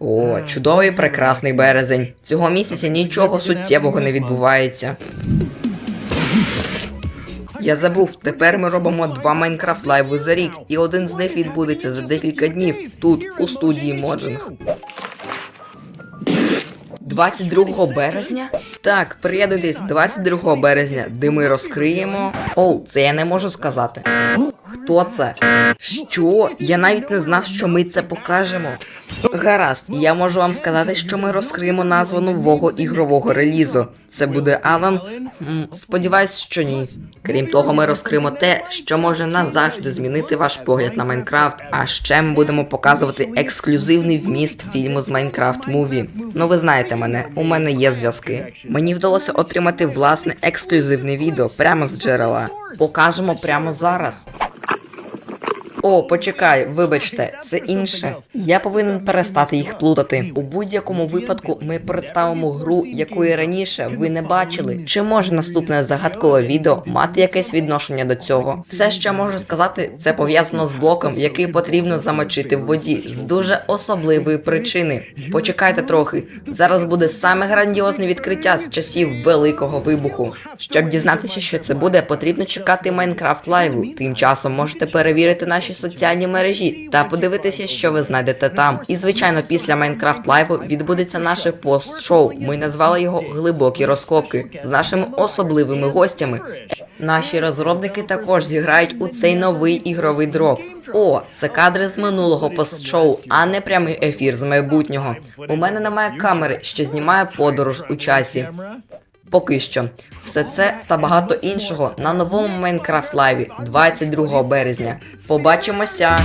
О, чудовий прекрасний березень. Цього місяця нічого суттєвого не відбувається. Я забув, тепер ми робимо два Майнкрафт лайви за рік, і один з них відбудеться за декілька днів тут, у студії Моджинг. 22 березня? Так, приєднуйтесь 22 березня, де ми розкриємо. Оу, це я не можу сказати. Хто це? Що? Я навіть не знав, що ми це покажемо. Гаразд, я можу вам сказати, що ми розкриємо назву нового ігрового релізу. Це буде Алан? Сподіваюсь, що ні. Крім того, ми розкриємо те, що може назавжди змінити ваш погляд на Майнкрафт. А ще ми будемо показувати ексклюзивний вміст фільму з Майнкрафт Муві. Ну ви знаєте мене, у мене є зв'язки. Мені вдалося отримати власне ексклюзивне відео прямо з джерела. Покажемо прямо зараз. О, почекай, вибачте, це інше. Я повинен перестати їх плутати. У будь-якому випадку ми представимо гру, якої раніше ви не бачили. Чи може наступне загадкове відео мати якесь відношення до цього? Все, що можу сказати, це пов'язано з блоком, який потрібно замочити в воді з дуже особливої причини. Почекайте трохи. Зараз буде саме грандіозне відкриття з часів великого вибуху. Щоб дізнатися, що це буде, потрібно чекати Майнкрафт лайву. Тим часом можете перевірити наші соціальні мережі та подивитися, що ви знайдете там. І звичайно, після Майнкрафт лайву відбудеться наше пост-шоу. Ми назвали його глибокі розкопки з нашими особливими гостями. Наші розробники також зіграють у цей новий ігровий дроп. О, це кадри з минулого пост-шоу, а не прямий ефір з майбутнього. У мене немає камери, що знімає подорож у часі. Поки що, все це та багато іншого на новому Майнкрафт лайві 22 березня. Побачимося!